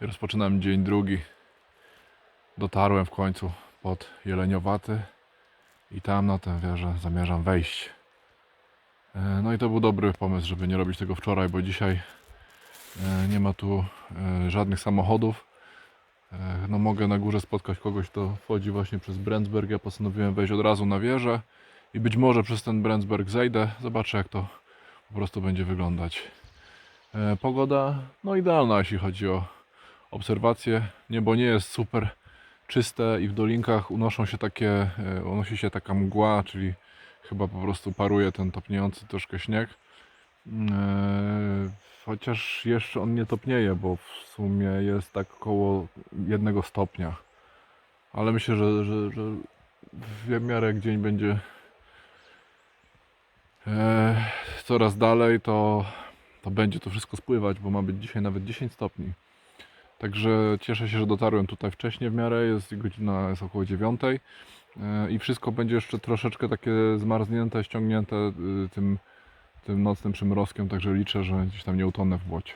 Rozpoczynam dzień drugi. Dotarłem w końcu pod Jeleniowaty i tam na tę wieżę zamierzam wejść. E, No i to był dobry pomysł, żeby nie robić tego wczoraj, bo dzisiaj e, nie ma tu e, żadnych samochodów. No mogę na górze spotkać kogoś, kto wchodzi właśnie przez Brenzberg. Ja postanowiłem wejść od razu na wieżę i być może przez ten Brenzberg zejdę. Zobaczę jak to po prostu będzie wyglądać. Pogoda no idealna jeśli chodzi o obserwacje. Niebo nie jest super czyste i w dolinkach unoszą się takie, e, unosi się taka mgła, czyli chyba po prostu paruje ten topniejący troszkę śnieg. E, Chociaż jeszcze on nie topnieje, bo w sumie jest tak około jednego stopnia. Ale myślę, że, że, że w miarę jak dzień będzie e, coraz dalej, to, to będzie to wszystko spływać, bo ma być dzisiaj nawet 10 stopni. Także cieszę się, że dotarłem tutaj wcześniej w miarę, jest godzina jest około 9 e, i wszystko będzie jeszcze troszeczkę takie zmarznięte, ściągnięte y, tym, tym nocnym przymrozkiem, także liczę, że gdzieś tam nie utonę w błocie.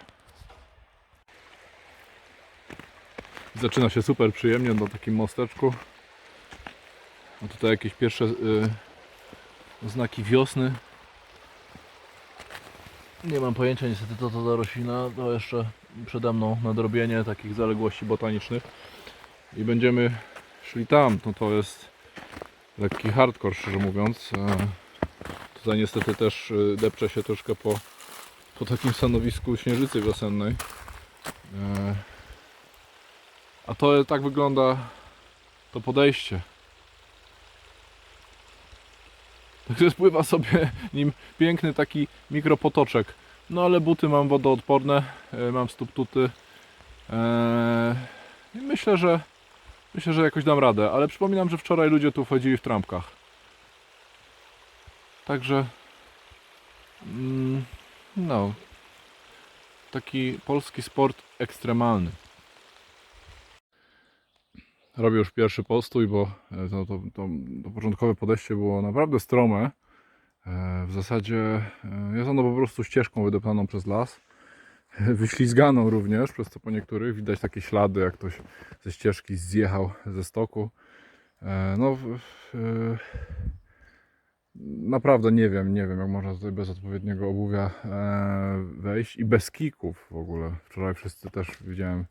Zaczyna się super przyjemnie na takim mosteczku. A tutaj jakieś pierwsze y, znaki wiosny. Nie mam pojęcia niestety to co za roślina, to jeszcze przede mną nadrobienie takich zaległości botanicznych. I będziemy szli tam, no to jest lekki hardcore szczerze mówiąc. E, Tutaj niestety też y, depcze się troszkę po, po takim stanowisku śnieżycy wiosennej. E, A to tak wygląda to podejście. Także spływa sobie nim piękny taki mikropotoczek. No ale buty mam wodoodporne, e, mam stuptuty. E, I myślę, że myślę, że jakoś dam radę, ale przypominam, że wczoraj ludzie tu wchodzili w trampkach. Także mm, no taki polski sport ekstremalny. Robię już pierwszy postój, bo e, to, to, to, to początkowe podejście było naprawdę strome. E, W zasadzie e, jest ono po prostu ścieżką wydeptaną przez las. Wyślizganą również, przez co po niektórych widać takie ślady, jak ktoś ze ścieżki zjechał ze stoku. No, naprawdę nie wiem, nie wiem, jak można tutaj bez odpowiedniego obuwia wejść i bez kików w ogóle. Wczoraj wszyscy też widziałem,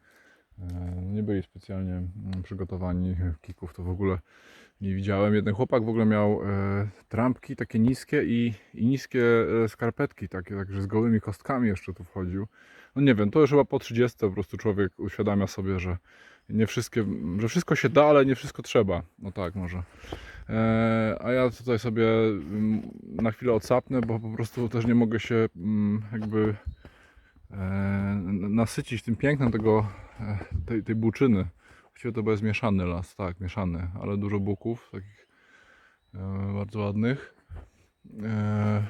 nie byli specjalnie mm, przygotowani. Kików to w ogóle nie widziałem. Jeden chłopak w ogóle miał e, trampki takie niskie i, i niskie e, skarpetki, takie, także z gołymi kostkami jeszcze tu wchodził. No nie wiem, to już chyba po 30 po prostu człowiek uświadamia sobie, że nie wszystkie, że wszystko się da, ale nie wszystko trzeba. No tak, może. E, a ja tutaj sobie mm, na chwilę odsapnę, bo po prostu też nie mogę się mm, jakby e, nasycić tym pięknem tego, e, tej, tej buczyny. Właściwie to jest mieszany las, tak, mieszany, ale dużo buków, takich e, bardzo ładnych. E,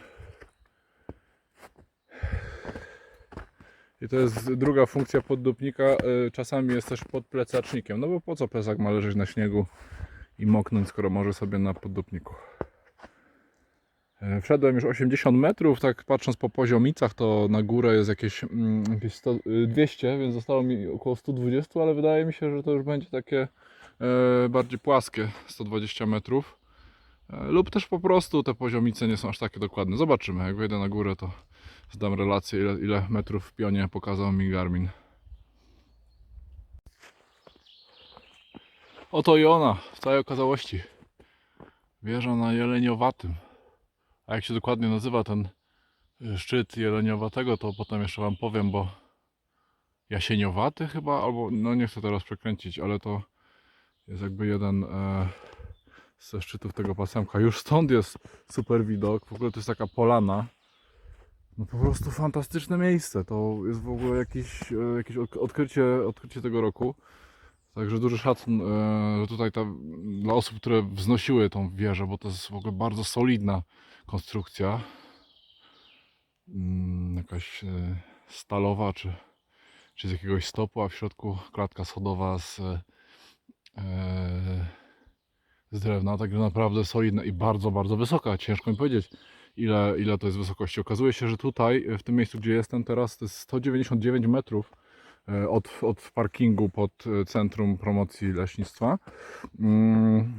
I to jest druga funkcja poddupnika. e, Czasami jest też pod plecacznikiem. No bo po co plecak ma leżeć na śniegu i moknąć, skoro może sobie na poddupniku. E, Wszedłem już 80 metrów, tak patrząc po poziomicach, to na górę jest jakieś, mm, jakieś 100, y, 200, więc zostało mi około 120, ale wydaje mi się, że to już będzie takie e, bardziej płaskie 120 metrów. E, lub też po prostu te poziomice nie są aż takie dokładne. Zobaczymy, jak wejdę na górę, to zdam relację, ile, ile metrów w pionie pokazał mi Garmin. Oto i ona, w całej okazałości. Wieża na Jeleniowatym. A jak się dokładnie nazywa ten y, szczyt Jeleniowatego, to potem jeszcze Wam powiem, bo Jasieniowaty chyba, albo no nie chcę teraz przekręcić, ale to jest jakby jeden e, ze szczytów tego pasemka. Już stąd jest super widok. W ogóle to jest taka polana. No po prostu fantastyczne miejsce. To jest w ogóle jakieś, e, jakieś odk- odkrycie, odkrycie tego roku. Także duży szacun e, tutaj ta, dla osób, które wznosiły tą wieżę, bo to jest w ogóle bardzo solidna konstrukcja. Mm, jakaś e, stalowa, czy, czy z jakiegoś stopu, a w środku klatka schodowa z, e, z drewna. Także naprawdę solidna i bardzo, bardzo wysoka. Ciężko mi powiedzieć, ile, ile to jest wysokości. Okazuje się, że tutaj, w tym miejscu, gdzie jestem teraz, to jest 199 metrów e, od, od parkingu pod e, Centrum Promocji Leśnictwa. Mm,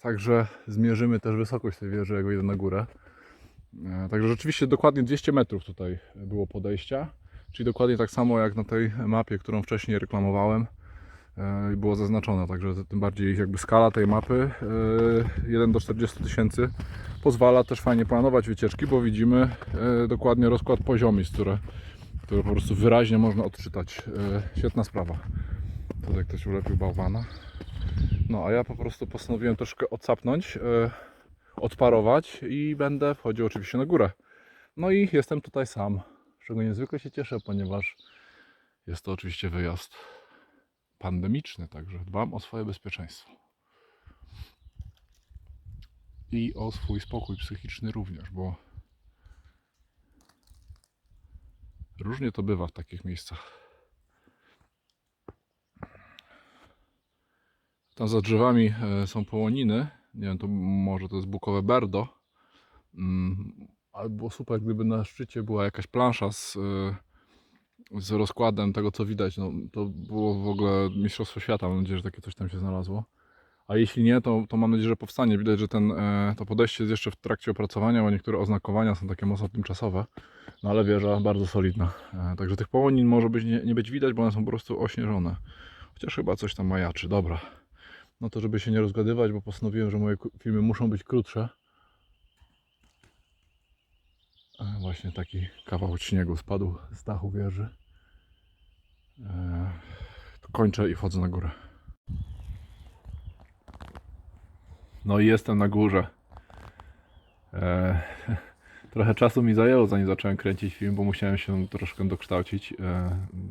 Także zmierzymy też wysokość tej wieży, jak wejdę na górę. E, Także rzeczywiście dokładnie 200 metrów tutaj było podejścia, czyli dokładnie tak samo jak na tej mapie, którą wcześniej reklamowałem e, i było zaznaczone, także tym bardziej jakby skala tej mapy e, 1 do 40 tysięcy pozwala też fajnie planować wycieczki, bo widzimy e, dokładnie rozkład poziomisk, które, które po prostu wyraźnie można odczytać. E, Świetna sprawa. Tutaj ktoś ulepił bałwana. No a ja po prostu postanowiłem troszkę odsapnąć, e, odparować i będę wchodził oczywiście na górę. No i jestem tutaj sam, czego niezwykle się cieszę, ponieważ jest to oczywiście wyjazd pandemiczny, także dbam o swoje bezpieczeństwo. I o swój spokój psychiczny również, bo różnie to bywa w takich miejscach. Tam za drzewami e, są połoniny. Nie wiem, to może to jest bukowe berdo. Mm, Ale było super, gdyby na szczycie była jakaś plansza z, e, z rozkładem tego, co widać. No, to było w ogóle Mistrzostwo Świata. Mam nadzieję, że takie coś tam się znalazło. A jeśli nie, to, to mam nadzieję, że powstanie. Widać, że ten, e, to podejście jest jeszcze w trakcie opracowania, bo niektóre oznakowania są takie mocno tymczasowe. No ale wieża bardzo solidna. E, Także tych połonin może być nie, nie być widać, bo one są po prostu ośnieżone. Chociaż chyba coś tam majaczy. Dobra. No to żeby się nie rozgadywać, bo postanowiłem, że moje filmy muszą być krótsze. A Właśnie taki kawał śniegu spadł z dachu wieży. Kończę i wchodzę na górę. No i jestem na górze. Eee, trochę czasu mi zajęło, zanim zacząłem kręcić film, bo musiałem się troszkę dokształcić, eee,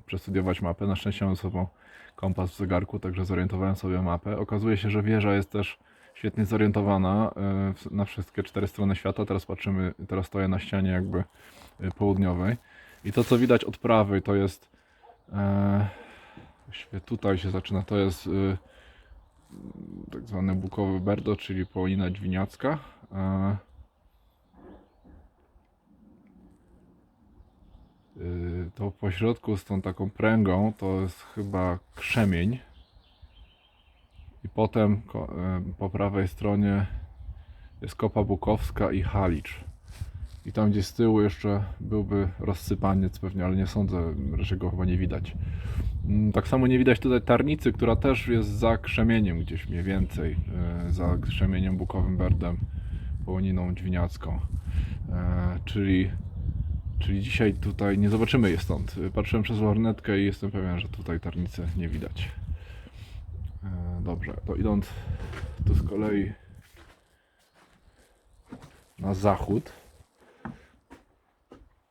przestudiować mapę. Na szczęście mam ze sobą kompas w zegarku, także zorientowałem sobie mapę. Okazuje się, że wieża jest też świetnie zorientowana e, w- na wszystkie cztery strony świata. Teraz patrzymy, teraz stoję na ścianie jakby e, południowej. I to co widać od prawej to jest e, właściwie tutaj się zaczyna, to jest e, tak zwane bukowe berdo, czyli połonina dźwiniacka. E, y, to po środku z tą taką pręgą to jest chyba krzemień. I potem e, po prawej stronie jest Kopa Bukowska i Halicz. I tam gdzieś z tyłu jeszcze byłby rozsypaniec pewnie, ale nie sądzę, raczej go chyba nie widać. Mm, Tak samo nie widać tutaj Tarnicy, która też jest za krzemieniem gdzieś mniej więcej. e, Za krzemieniem Bukowym Berdem, połoniną dźwiniacką. E, Czyli Czyli dzisiaj tutaj nie zobaczymy je stąd. Patrzyłem przez lornetkę i jestem pewien, że tutaj tarnicy nie widać. E, Dobrze, to idąc tu z kolei na zachód.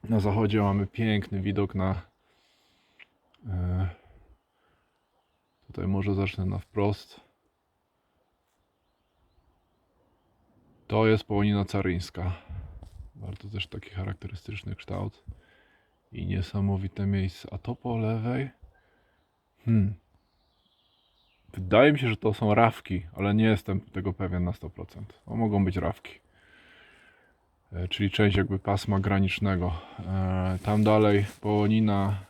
Na zachodzie mamy piękny widok na. e, Tutaj może zacznę na wprost. To jest połonina caryńska. Bardzo też taki charakterystyczny kształt i niesamowite miejsce. A to po lewej? Hmm. Wydaje mi się, że to są rawki, ale nie jestem tego pewien na 100%. To mogą być rawki. E, Czyli część jakby pasma granicznego. E, Tam dalej połonina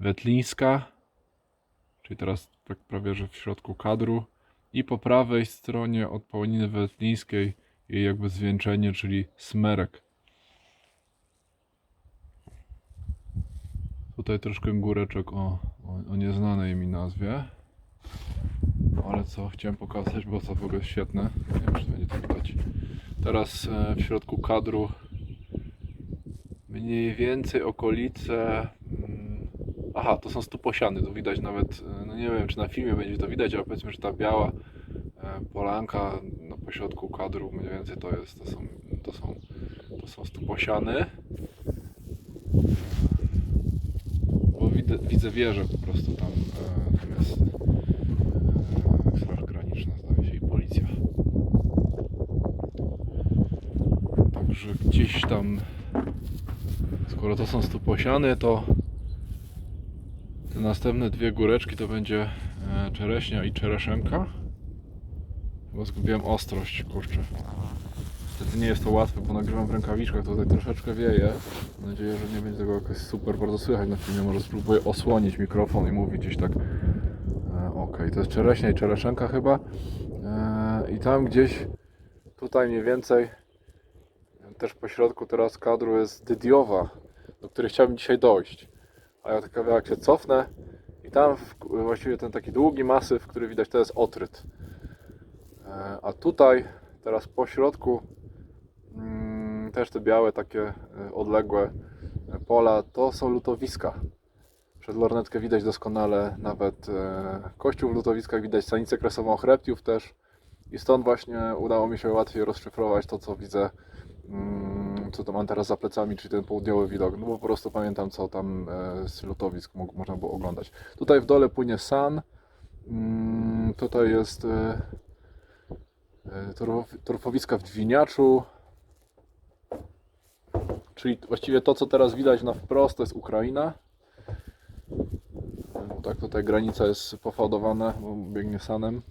wetlińska, czyli teraz tak prawie, że w środku kadru. I po prawej stronie od połoniny wetlińskiej jej jakby zwieńczenie, czyli smerek. Tutaj troszkę góreczek o, o, o nieznanej mi nazwie. No ale co, chciałem pokazać, bo to w ogóle świetne. Nie wiem, czy będzie to widać. Teraz e, w środku kadru mniej więcej okolice. mm, Aha, to są stuposiany, to widać nawet, e, no nie wiem czy na filmie będzie to widać, ale powiedzmy, że ta biała e, polanka no, po środku kadru mniej więcej to jest, to są, to są, to są stuposiany. Bo widzę, widzę wieżę po prostu tam, tam jest e, straż graniczna zdaje się i policja. Także gdzieś tam, skoro to są stuposiany, to te następne dwie góreczki to będzie e, czereśnia i czereszenka. Bo zgubiłem ostrość, kurczę. Niestety nie jest to łatwe, bo nagrywam w rękawiczkach, tutaj troszeczkę wieje. Mam nadzieję, że nie będzie tego jakoś super bardzo słychać na filmie. Może spróbuję osłonić mikrofon i mówić gdzieś tak. E, Okej, to jest czereśnia i czereszenka chyba. E, I tam gdzieś, tutaj mniej więcej, też po środku teraz kadru jest Dydiowa, do której chciałbym dzisiaj dojść. A ja tak kawałek się cofnę i tam właściwie ten taki długi masyw, który widać to jest Otryt. E, A tutaj, teraz po środku, mm, też te białe takie e, odległe e, pola, to są lutowiska. Przez lornetkę widać doskonale nawet kościół w lutowiskach, widać stanicę kresową chreptiów też. I stąd właśnie udało mi się łatwiej rozszyfrować to, co widzę, co to mam teraz za plecami, czyli ten południowy widok. No bo po prostu pamiętam, co tam e, z lutowisk mo- można było oglądać. Tutaj w dole płynie San. Mm, tutaj jest e, e, torf- torfowiska w Dwiniaczu. Czyli właściwie to, co teraz widać na wprost, to jest Ukraina. Tak tutaj granica jest pofałdowana, bo biegnie Sanem.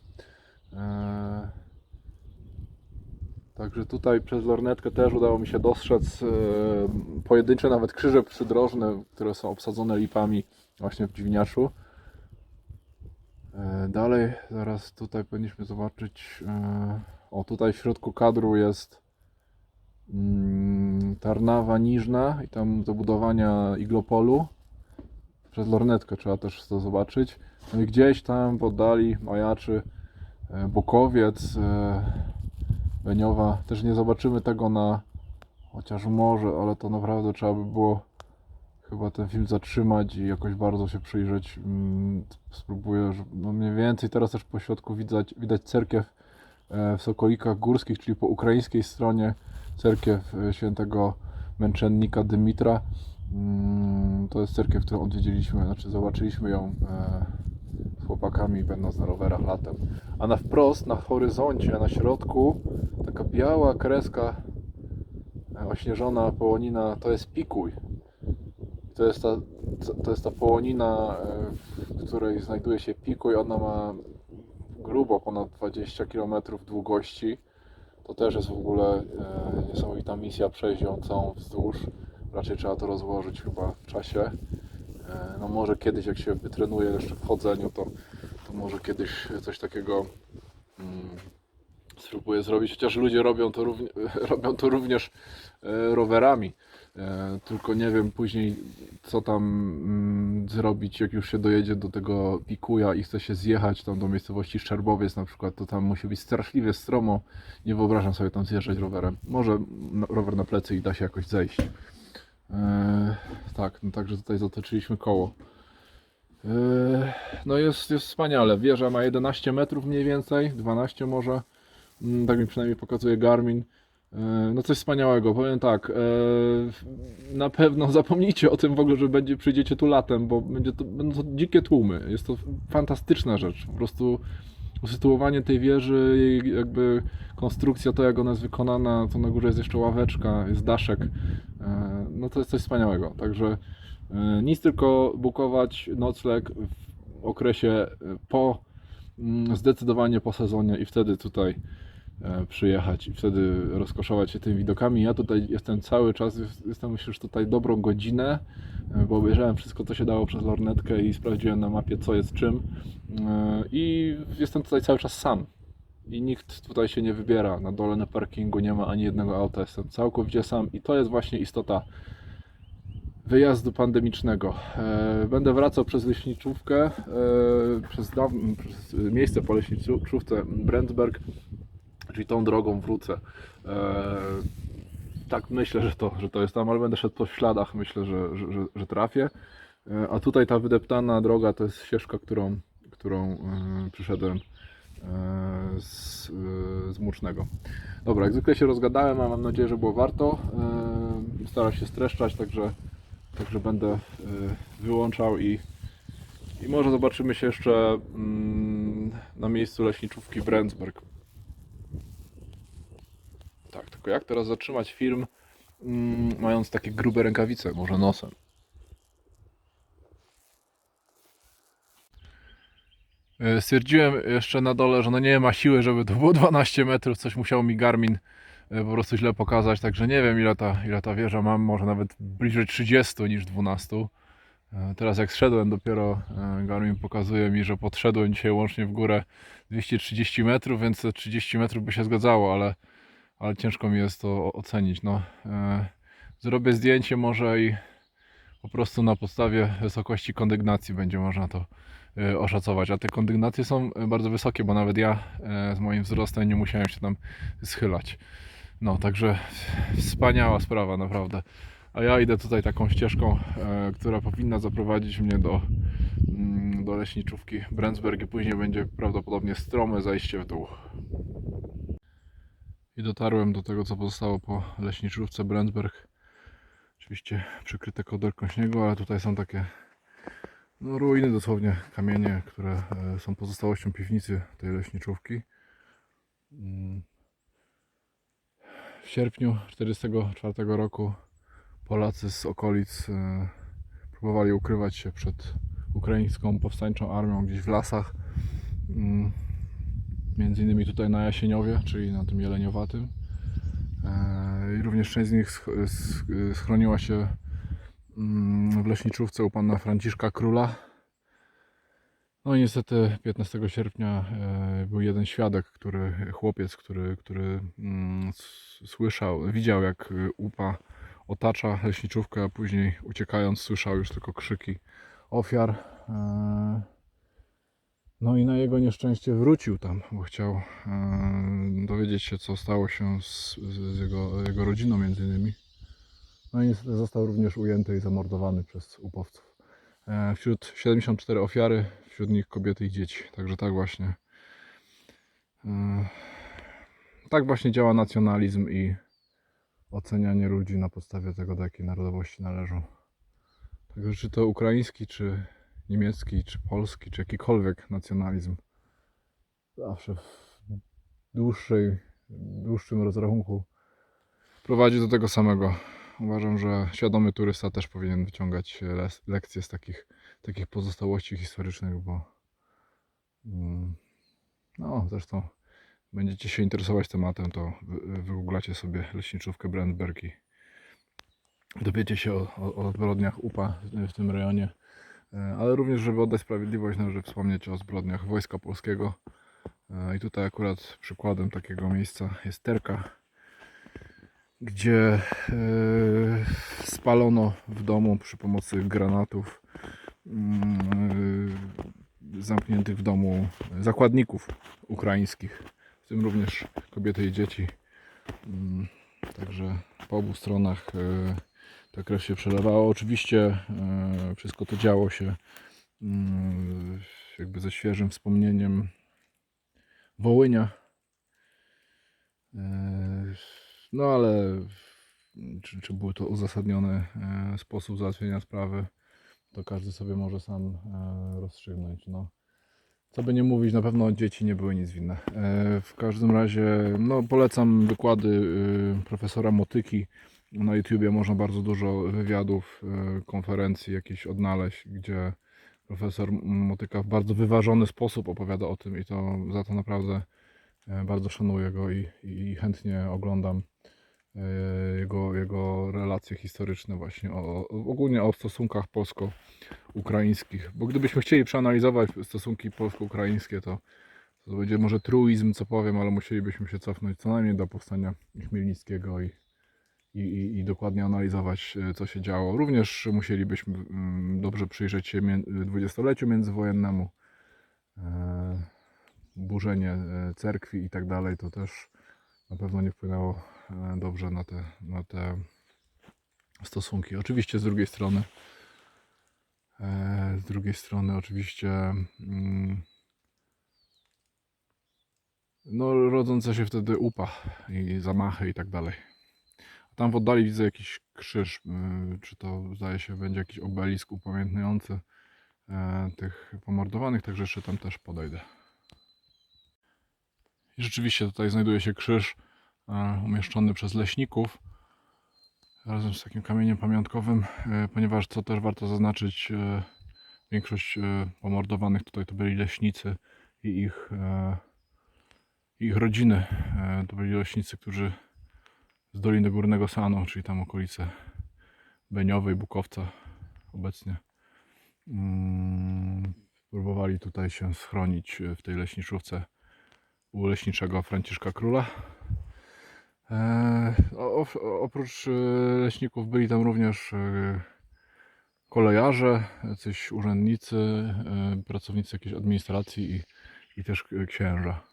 Także tutaj przez lornetkę też udało mi się dostrzec e, pojedyncze nawet krzyże przydrożne, które są obsadzone lipami właśnie w Dziwniaczu. E, Dalej, zaraz tutaj powinniśmy zobaczyć. e, O, tutaj w środku kadru jest mm, Tarnawa Niżna i tam do budowania iglopolu. Przez lornetkę trzeba też to zobaczyć. No i gdzieś tam w oddali majaczy Bukowiec, Beniowa. Też nie zobaczymy tego na chociaż może, ale to naprawdę trzeba by było chyba ten film zatrzymać i jakoś bardzo się przyjrzeć. Mm, Spróbuję, że no mniej więcej teraz też po środku widać, widać cerkiew e, w Sokolikach Górskich, czyli po ukraińskiej stronie cerkiew e, świętego męczennika Dymitra. Mm, To jest cerkiew, którą odwiedziliśmy, znaczy zobaczyliśmy ją e, z chłopakami będąc na rowerach latem. A na wprost, na horyzoncie, na środku, taka biała kreska e, ośnieżona połonina, to jest pikuj. To jest ta, to jest ta połonina, e, w której znajduje się pikuj. Ona ma grubo ponad 20 km długości. To też jest w ogóle e, niesamowita misja przejść ją całą wzdłuż. Raczej trzeba to rozłożyć chyba w czasie. E, No może kiedyś jak się wytrenuje jeszcze w chodzeniu, to, to może kiedyś coś takiego mm, spróbuję zrobić. Chociaż ludzie robią to, równie, robią to również e, rowerami. E, Tylko nie wiem później co tam mm, zrobić, jak już się dojedzie do tego pikuja i chce się zjechać tam do miejscowości Szczerbowiec na przykład, to tam musi być straszliwie stromo. Nie wyobrażam sobie tam zjeżdżać rowerem. Może na- rower na plecy i da się jakoś zejść. E, tak, no także tutaj zatoczyliśmy koło. E, no jest, jest wspaniale. Wieża ma 11 metrów mniej więcej, 12 może. Mm, Tak mi przynajmniej pokazuje Garmin. E, No coś wspaniałego. Powiem tak, e, na pewno zapomnijcie o tym w ogóle, że będzie, przyjdziecie tu latem, bo będzie to, będą to dzikie tłumy. Jest to fantastyczna rzecz. Po prostu usytuowanie tej wieży, jakby konstrukcja, to jak ona jest wykonana, to na górze jest jeszcze ławeczka, jest daszek. E, No to jest coś wspaniałego. Także e, nic tylko bukować nocleg w okresie e, po, mm, zdecydowanie po sezonie i wtedy tutaj przyjechać i wtedy rozkoszować się tymi widokami. Ja tutaj jestem cały czas, jest- jestem już tutaj dobrą godzinę, e, bo obejrzałem wszystko, co się dało przez lornetkę i sprawdziłem na mapie, co jest czym. E, I jestem tutaj cały czas sam. I nikt tutaj się nie wybiera. Na dole na parkingu nie ma ani jednego auta. Jestem całkowicie sam i to jest właśnie istota wyjazdu pandemicznego. E, Będę wracał przez leśniczówkę, e, przez, przez miejsce po leśniczówce Brentberg, czyli tą drogą wrócę. E, Tak myślę, że to, że to jest tam, ale będę szedł po śladach, myślę, że, że, że, że trafię. E, A tutaj ta wydeptana droga to jest ścieżka, którą, którą e, przyszedłem z, z Mucznego. Dobra, jak zwykle się rozgadałem, a mam nadzieję, że było warto. Staram się streszczać, także, także będę wyłączał i, i może zobaczymy się jeszcze mm, na miejscu leśniczówki Brentberg. Tylko jak teraz zatrzymać film, mm, mając takie grube rękawice, może nosem? E, Stwierdziłem jeszcze na dole, że no nie ma siły, żeby to było 12 metrów, coś musiał mi Garmin e, po prostu źle pokazać, także nie wiem ile ta, ile ta wieża ma, może nawet bliżej 30 niż 12. E, Teraz jak zszedłem dopiero Garmin pokazuje mi, że podszedłem dzisiaj łącznie w górę 230 metrów, więc te 30 metrów by się zgadzało, ale, ale ciężko mi jest to ocenić. No, e, zrobię zdjęcie może i po prostu na podstawie wysokości kondygnacji będzie można to e, oszacować. A te kondygnacje są e, bardzo wysokie, bo nawet ja z moim wzrostem nie musiałem się tam schylać. No, także wspaniała sprawa, naprawdę. A ja idę tutaj taką ścieżką, która powinna zaprowadzić mnie do, mm, do leśniczówki Brensberg i później będzie prawdopodobnie strome zejście w dół. I dotarłem do tego, co pozostało po leśniczówce Brensberg. Oczywiście przykryte koderką śniegu, ale tutaj są takie no, ruiny, dosłownie kamienie, które e, są pozostałością piwnicy tej leśniczówki. Mm. W sierpniu 1944 roku Polacy z okolic e, próbowali ukrywać się przed ukraińską powstańczą armią gdzieś w lasach. Między innymi tutaj na Jasieniowie, czyli na tym jeleniowatym. E, I również część z nich sch- sch- schroniła się mm, w leśniczówce u pana Franciszka Króla. No i niestety 15 sierpnia e, był jeden świadek, który, chłopiec, który, który mm, słyszał, widział jak e, upa otacza leśniczówkę, a później uciekając słyszał już tylko krzyki ofiar. No i na jego nieszczęście wrócił tam, bo chciał e, dowiedzieć się, co stało się z, z jego, jego rodziną między innymi. No i niestety został również ujęty i zamordowany przez upowców. E, Wśród 74 ofiary, wśród nich kobiety i dzieci. Także tak właśnie. e, Tak właśnie działa nacjonalizm i ocenianie ludzi na podstawie tego, do jakiej narodowości należą. Także czy to ukraiński, czy niemiecki, czy polski, czy jakikolwiek nacjonalizm, zawsze w dłuższej, dłuższym rozrachunku prowadzi do tego samego. Uważam, że świadomy turysta też powinien wyciągać lekcje z takich, takich pozostałości historycznych, bo mm, no zresztą będziecie się interesować tematem, to wy- wygooglacie sobie leśniczówkę Brandberg i dowiecie się o, o, o zbrodniach UPA w tym rejonie. E, Ale również, żeby oddać sprawiedliwość, należy wspomnieć o zbrodniach Wojska Polskiego. E, I tutaj akurat przykładem takiego miejsca jest Terka, gdzie e, spalono w domu przy pomocy granatów mm, zamkniętych w domu zakładników ukraińskich, w tym również kobiety i dzieci. Mm, Także po obu stronach ta krew się przelewała. Oczywiście e, wszystko to działo się mm, jakby ze świeżym wspomnieniem Wołynia. E, No ale czy, czy był to uzasadniony e, sposób załatwienia sprawy, to każdy sobie może sam rozstrzygnąć. No. Co by nie mówić, na pewno dzieci nie były nic winne. W każdym razie no, polecam wykłady profesora Motyki. Na YouTubie można bardzo dużo wywiadów, e, konferencji jakieś odnaleźć, gdzie profesor Motyka w bardzo wyważony sposób opowiada o tym i to za to naprawdę e, bardzo szanuję go i, i chętnie oglądam e, jego, jego relacje historyczne właśnie o, ogólnie o stosunkach polsko-ukraińskich. Bo gdybyśmy chcieli przeanalizować stosunki polsko-ukraińskie, to, to będzie może truizm, co powiem, ale musielibyśmy się cofnąć co najmniej do powstania Chmielnickiego i, i, i, i dokładnie analizować, e, co się działo. Również musielibyśmy mm, dobrze przyjrzeć się mię- dwudziestoleciu międzywojennemu, e, burzenie e, cerkwi i tak dalej, to też na pewno nie wpłynęło e, dobrze na te, na te stosunki. Oczywiście z drugiej strony E, Z drugiej strony oczywiście mm, no rodzące się wtedy upa i zamachy i tak dalej. Tam w oddali widzę jakiś krzyż, y, czy to zdaje się będzie jakiś obelisk upamiętniający e, tych pomordowanych, także jeszcze tam też podejdę. I rzeczywiście tutaj znajduje się krzyż e, umieszczony przez leśników razem z takim kamieniem pamiątkowym, e, ponieważ co też warto zaznaczyć, większość pomordowanych tutaj to byli leśnicy i ich, ich rodziny. To byli leśnicy, którzy z Doliny Górnego Sanu, czyli tam okolice Beniowej, Bukowca obecnie. Mm, Próbowali tutaj się schronić w tej leśniczówce u leśniczego Franciszka Króla. E, oprócz e, leśników byli tam również e, kolejarze, jacyś urzędnicy, pracownicy jakiejś administracji i, i też księża.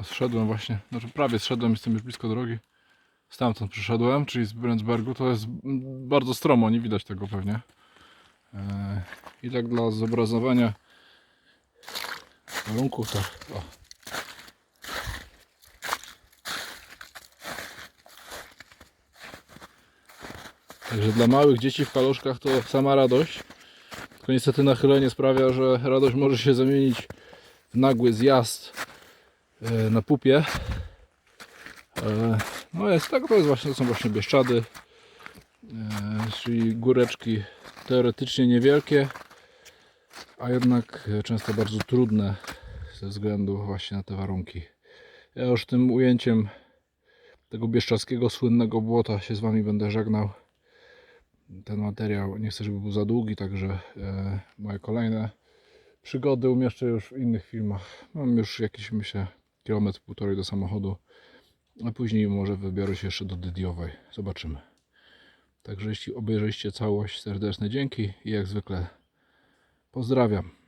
A zszedłem właśnie, znaczy prawie zszedłem, jestem już blisko drogi. Stamtąd przyszedłem, czyli z Brędzbergu. To jest bardzo stromo, nie widać tego pewnie. E, I tak dla zobrazowania warunków to. O. Także dla małych dzieci w kaloszkach to sama radość. Tylko niestety nachylenie sprawia, że radość może się zamienić w nagły zjazd na pupie. E, No jest tak, to, jest właśnie, to są właśnie Bieszczady, e, czyli góreczki teoretycznie niewielkie, a jednak e, często bardzo trudne ze względu właśnie na te warunki. Ja już tym ujęciem tego bieszczadzkiego słynnego błota się z Wami będę żegnał. Ten materiał nie chcę, żeby był za długi, także e, moje kolejne przygody umieszczę już w innych filmach. Mam już jakiś, myślę, kilometr, półtorej do samochodu. A później może wybiorę się jeszcze do Dydiowej. Zobaczymy. Także jeśli obejrzeliście całość, serdeczne dzięki i jak zwykle pozdrawiam.